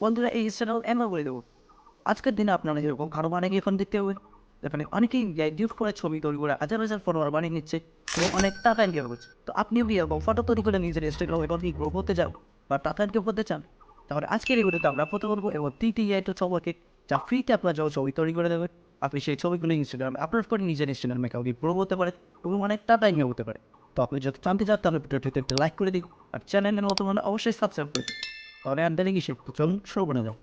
বন্ধুরা, এই চ্যানেল এমন বলে দেবো। আজকের দিনে আপনারা যেরকম আরও অনেকে এখন দেখতে হবে। এখানে অনেকেই এডিট করে ছবি তৈরি করে, হাজার হাজার ফলোয়ার বানিয়ে নিচ্ছে এবং অনেক টাকা ইনকাম করছে। তো আপনিও কি এরকম ফটো তৈরি করে নিজের ইনস্টাগ্রাম এবং কি গ্রো করতে চান বা টাকা ইনকাম করতে চান? তাহলে আজকের এই ভিডিওতে আমরা ফটো করব এবং তিনটি আইটো সম্পর্কে, যা ফ্রিতে আপনার যখন ছবি তৈরি করে দেবে আপনি সেই ছবিগুলো ইনস্টাগ্রামে আপলোড করে নিজের ইনস্টাগ্রাম অ্যাকাউন্টে গ্রো করতে পারে এবং অনেক টাকা ইনকাম করতে পারে তো আপনি যদি জানতে চান তাহলে ভিডিওটিতে একটা লাইক করে দিন। আর চ্যানেলের মতো মানে অবশ্যই সাবস্ক্রাইব করে দিন। তাহলে আর দেরি কিসে চলুন শুরু করে যাও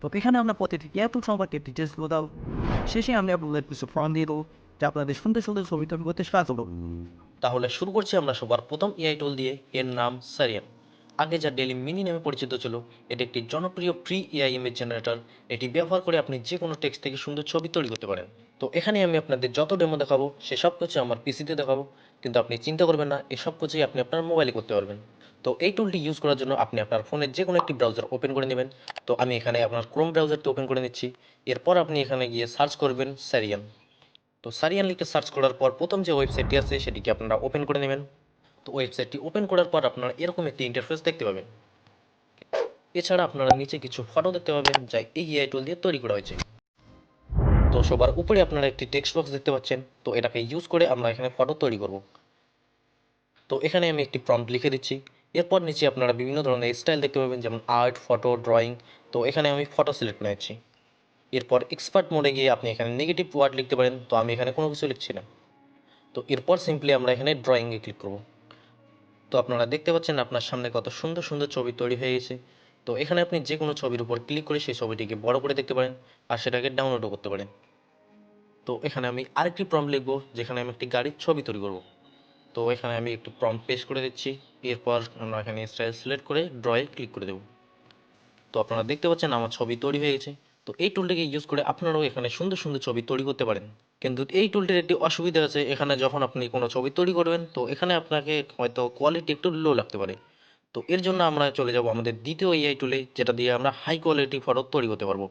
তো এখানে আমরা প্রতিটি এয়ারপোর্ট সম্পর্কে ডিটেলস দাও শেষে আমরা আপনাদের কিছু ফর্ম দিয়ে দেবো যা আপনাদের সুন্দর সুন্দর ছবি তৈরি করতে সাহায্য করব তাহলে শুরু করছি আমরা সবার প্রথম এআই টুল দিয়ে এর নাম সারিয়ান আগে যা ডেলি মিনি নামে পরিচিত ছিল এটি একটি জনপ্রিয় ফ্রি এআই ইমেজ জেনারেটর এটি ব্যবহার করে আপনি যে কোনো টেক্সট থেকে সুন্দর ছবি তৈরি করতে পারেন তো এখানে আমি আপনাদের যত ডেমো দেখাবো, সে সব কিছু আমার পিসিতে দেখাবো। কিন্তু আপনি চিন্তা করবেন না এসব কিছুই আপনি আপনার মোবাইলে করতে পারবেন। তো এই টুলটি ইউজ করার জন্য আপনি আপনার ফোনের যে কোনো একটি ব্রাউজার ওপেন করে নেবেন। তো আমি এখানে আপনার ক্রোম ব্রাউজারটি ওপেন করে নিচ্ছি। এরপর আপনি এখানে গিয়ে সার্চ করবেন সারিয়ান তো সারিয়ান লিখে সার্চ করার পর প্রথম যে ওয়েবসাইটটি আছে, সেটিকে আপনারা ওপেন করে নেবেন। তো ওয়েবসাইটটি ওপেন করার পর আপনারা এরকম একটি ইন্টারফেস দেখতে পাবেন। এছাড়া আপনারা নিচে কিছু ফটো দেখতে পাবেন, যা এই এআই টুল দিয়ে তৈরি করা হয়েছে। তো সবার উপরে আপনারা একটি টেক্সট বক্স দেখতে পাচ্ছেন। তো এটাকে ইউজ করে আমরা এখানে ফটো তৈরি করব। তো এখানে আমি একটি প্রম্পট লিখে দিচ্ছি। এরপর নিচে আপনারা বিভিন্ন ধরনের স্টাইল দেখতে পাবেন, যেমন আর্ট ফটো ড্রয়িং তো এখানে আমি ফটো সিলেক্ট নিয়েছি এরপর এক্সপার্ট মোডে গিয়ে আপনি এখানে নেগেটিভ ওয়ার্ড লিখতে পারেন। তো আমি এখানে কোনো কিছু লিখছি না। তো এরপর সিম্পলি আমরা এখানে ড্রয়িংয়ে ক্লিক করব। তো আপনারা দেখতে পাচ্ছেন আপনার সামনে কত সুন্দর সুন্দর ছবি তৈরি হয়ে গেছে। তো এখানে আপনি যে কোনো ছবির উপর ক্লিক করে সেই ছবিটিকে বড় করে দেখতে পারেন আর সেটাকে ডাউনলোডও করতে পারেন। তো এখানে আমি আরেকটি প্রম লিখব, যেখানে আমি একটি গাড়ির ছবি তৈরি করব। তো এখানে আমি একটু প্রম পেস্ট করে দিচ্ছি, এরপর আমরা এখানে স্টাইল সিলেক্ট করে ড্রয়ে ক্লিক করে দেবো। তো আপনারা দেখতে পাচ্ছেন আমার ছবি তৈরি হয়ে গেছে। তো এই টুলটিকে ইউজ করে আপনারাও এখানে সুন্দর সুন্দর ছবি তৈরি করতে পারেন। কিন্তু এই টুলটির একটি অসুবিধা আছে, এখানে যখন আপনি কোনো ছবি তৈরি করবেন, তো এখানে আপনাকে হয়তো কোয়ালিটি একটু লো লাগতে পারে। তো এর জন্য আমরা চলে যাব আমাদের দ্বিতীয় এআই টুলে যেটা দিয়ে আমরা হাই কোয়ালিটি ফটো তৈরি করতে পারব।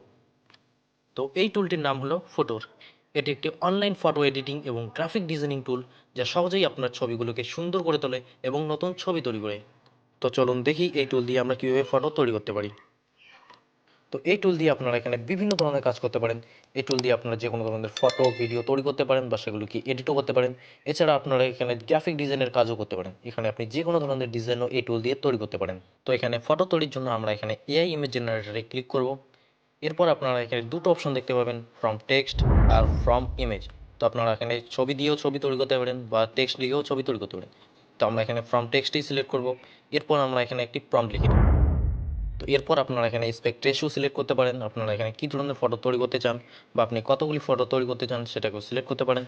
তো এই টুলটির নাম হলো ফটোর এটি একটি অনলাইন ফটো এডিটিং এবং গ্রাফিক ডিজাইনিং টুল যা সহজেই আপনার ছবিগুলোকে সুন্দর করে তোলে এবং নতুন ছবি তৈরি করে। তো চলুন দেখি এই টুল দিয়ে আমরা কীভাবে ফটো তৈরি করতে পারি। তো এই টুল দিয়ে আপনারা এখানে বিভিন্ন ধরনের কাজ করতে পারেন। এই টুল দিয়ে আপনারা যে কোনো ধরনের ফটো ভিডিও তৈরি করতে পারেন বা সেগুলোকে এডিটও করতে পারেন। এছাড়া আপনারা এখানে গ্রাফিক ডিজাইনের কাজও করতে পারেন। এখানে আপনি যে কোনো ধরনের ডিজাইনও এই টুল দিয়ে তৈরি করতে পারেন। তো এখানে ফটো তৈরির জন্য আমরা এখানে এআই ইমেজ জেনারেটরে ক্লিক করব। এরপর আপনারা এখানে দুটো অপশন দেখতে পাবেন ফ্রম টেক্সট আর ফ্রম ইমেজ তো আপনারা এখানে ছবি দিয়েও ছবি তৈরি করতে পারেন বা টেক্সট দিয়েও ছবি তৈরি করতে পারেন। তো আমরা এখানে ফ্রম টেক্সটই সিলেক্ট করব। এরপর আমরা এখানে একটি প্রম্পট লিখে দেব তো এরপর আপনারা এখানে স্পেক্ট রেশিও সিলেক্ট করতে পারেন। আপনারা এখানে কী ধরনের ফটো তৈরি করতে চান বা আপনি কতগুলি ফটো তৈরি করতে চান সেটাকেও সিলেক্ট করতে পারেন।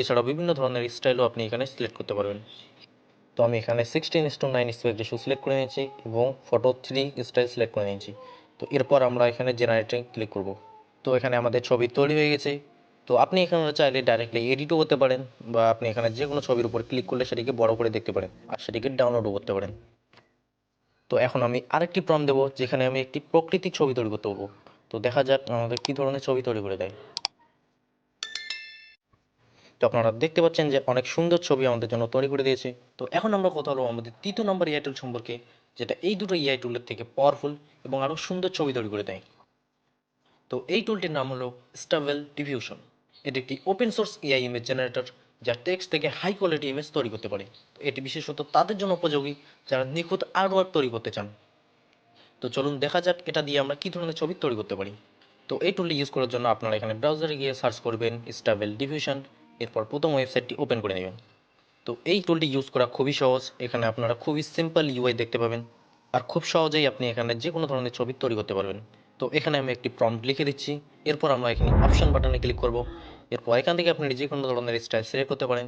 এছাড়াও বিভিন্ন ধরনের স্টাইলও আপনি এখানে সিলেক্ট করতে পারবেন। তো আমি এখানে sixteen to nine aspect ratio select করে নিয়েছি এবং ফটো থ্রি স্টাইল সিলেক্ট করে নিয়েছি। তো এরপর আমরা এখানে জেনারেটিং ক্লিক করব। তো এখানে আমাদের ছবি তৈরি হয়ে গেছে। তো আপনি এখানে চাইলে ডাইরেক্টলি এডিটও করতে পারেন বা আপনি এখানে যে কোনো ছবির উপর ক্লিক করলে সেটিকে বড় করে দেখতে পারেন আর সেটিকে ডাউনলোডও করতে পারেন। তো এখন আমি আরেকটি প্রম দেবো, যেখানে আমি একটি প্রকৃতির ছবি তৈরি করতে বলব। তো দেখা যাক আমাদের কী ধরনের ছবি তৈরি করে দেয়। তো আপনারা দেখতে পাচ্ছেন যে অনেক সুন্দর ছবি আমাদের জন্য তৈরি করে দিয়েছে। তো এখন আমরা কথা বলব আমাদের তৃতীয় নম্বর এআই টুল সম্পর্কে, যেটা এই দুটো এআই টুলের থেকে পাওয়ারফুল এবং আরও সুন্দর ছবি তৈরি করে দেয়। তো এই টুলটির নাম হলো স্টাবেল ডিভিউশন এটি একটি open source AI image generator যা টেক্সট থেকে হাই কোয়ালিটি ইমেজ তৈরি করতে পারে। এটি বিশেষত তাদের জন্য উপযোগী যারা নিখুঁত আর্টওয়ার্ক তৈরি করতে চান। তো চলুন দেখা যাক এটা দিয়ে আমরা কী ধরনের ছবি তৈরি করতে পারি। তো এই টুলটি ইউজ করার জন্য আপনারা এখানে ব্রাউজারে গিয়ে সার্চ করবেন স্টাবেল ডিভিউশন এরপর প্রথম ওয়েবসাইটটি ওপেন করে নেবেন। তো এই টুলটি ইউজ করা খুবই সহজ, এখানে আপনারা খুবই সিম্পল ইউআই দেখতে পাবেন আর খুব সহজেই আপনি এখানে যে কোনো ধরনের ছবি তৈরি করতে পারবেন। তো এখানে আমি একটি প্রম্পট লিখে দিচ্ছি, এরপর আমরা এখানে অপশন বাটনে ক্লিক করব। এরপর এখান থেকে আপনি যে কোনো ধরনের স্টাইল সিলেক্ট করতে পারেন।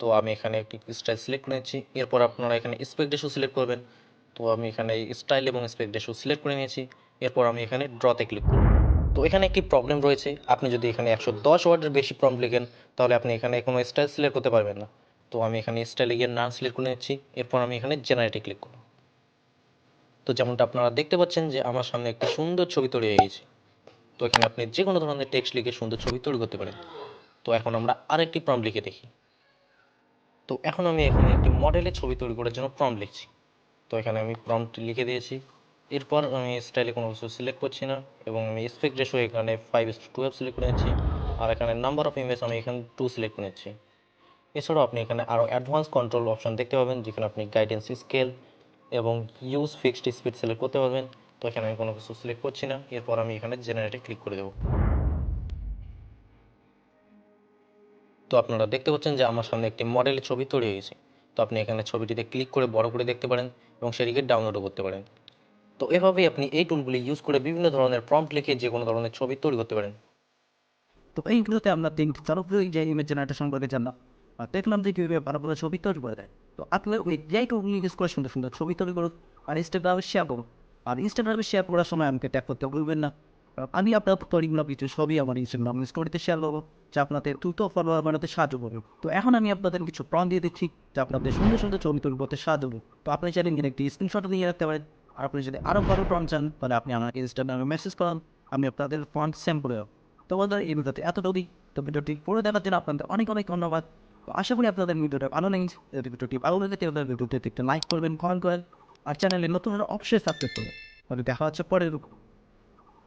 তো আমি এখানে একটি স্টাইল সিলেক্ট নিচ্ছি এরপর আপনারা এখানে স্পেক রেশিও সিলেক্ট করবেন। তো আমি এখানে স্টাইল এবং স্পেক রেশিও সিলেক্ট করে নিয়েছি। এরপর আমি এখানে ড্রতে ক্লিক করব। তো এখানে একটি প্রবলেম রয়েছে। আপনি যদি এখানে একশো দশ ওয়ার্ডের বেশি প্রম্পট লিখেন, তাহলে আপনি এখানে কোনো স্টাইল সিলেক্ট করতে পারবেন না। তো আমি এখানে স্টাইলে গিয়ে নাম সিলেক্ট করে নিচ্ছি। এরপর আমি এখানে জেনারেটে ক্লিক করব। তো যেমনটা আপনারা দেখতে পাচ্ছেন যে আমার সামনে একটি সুন্দর ছবি তৈরি হয়ে গেছে। তো এখানে আপনি যে কোনো ধরনের টেক্সট লিখে সুন্দর ছবি তৈরি করতে পারেন। তো এখন আমরা আরেকটি প্রম্পট লিখে দেখি। তো এখন আমি এখানে একটি মডেলের ছবি তৈরি করার জন্য প্রম্পট লিখছি। তো এখানে আমি প্রম্পট লিখে দিয়েছি। এরপর আমি স্টাইলে কোনো কিছু সিলেক্ট করছি না এবং আমি স্পেক্ট রেশো এখানে ফাইভ ইস টুয়েলভ সিলেক্ট করে নিচ্ছি। আর এখানে নাম্বার অফ ইমেজ আমি এখানে টু সিলেক্ট করে নিচ্ছি। এছাড়াও আপনি এখানে আরও অ্যাডভান্স কন্ট্রোল অপশন দেখতে পাবেন, যেখানে আপনি গাইডেন্স স্কেল এবং ইউজ ফিক্সড স্পিড সিলেক্ট করতে পারবেন। তো এখানে আমি কোনো কিছু সিলেক্ট করছি না। এরপর আমি এখানে জেনারেটে ক্লিক করে দেবো। তো আপনারা দেখতে পাচ্ছেন যে আমার সামনে একটি মডেলের ছবি তৈরি হয়েছে। তো আপনি এখানে ছবিটিতে ক্লিক করে বড় করে দেখতে পারেন এবং সেটিকে ডাউনলোডও করতে পারেন। তো এভাবেই আপনি এই টুলগুলি ইউজ করে বিভিন্ন ধরনের প্রম্পট লিখে যে কোনো ধরনের ছবি তৈরি করতে পারেন। তো এইগুলোতে আমরা তিনটি জনপ্রিয় যে ইমেজ জেনারেটর সম্পর্কে জানলাম। আর দেখলাম যে কীভাবে ভালো ভালো ছবি তৈরি করে দেয় তো আপনি ওই যেই টুলগুলি ইউজ করে সুন্দর সুন্দর ছবি তৈরি করুন, আর ইনস্টাগ্রামে শেয়ার করুন। আর ইনস্টাগ্রামে শেয়ার করার সময় আমাকে ট্যাগ করতে ভুলবেন না। আমি আপনার তৈরিগুলো কিছু ছবি আমার ইনস্টাগ্রাম স্টোরিতে শেয়ার করব, যা আপনাদের দ্রুত ফলোয়ার বানাতে সাহায্য করবে। তো এখন আমি আপনাদের কিছু প্রণ দিয়ে দিচ্ছি, যা আপনাদের সুন্দর সুন্দর ছবি তৈরি করতে সাহায্য করবে। তো আপনি চাইলে এখানে একটি স্ক্রিনশট নিয়ে রাখতে পারেন, আর আপনি যদি আরও ভালো প্রণ চান, তাহলে আপনি আমাকে ইনস্টাগ্রামে মেসেজ করান, আমি আপনাদের ফন্ট সেম করে দেবো। তো তোমাদের এই ভিডিওতে এতটুকুই। তো ভিডিওটি পড়ে দেখার জন্য আপনাদের অনেক অনেক ধন্যবাদ। আশা করি আপনাদের ভিডিওটা ভালো লেগেছে। ভিডিওটি ভালো লেগে থাকে, তাহলে ভিডিওতে একটা লাইক করবেন কমেন্ট করেন আর চ্যানেলে নতুন অবশ্যই সাবস্ক্রাইব তাহলে দেখা হচ্ছে পরের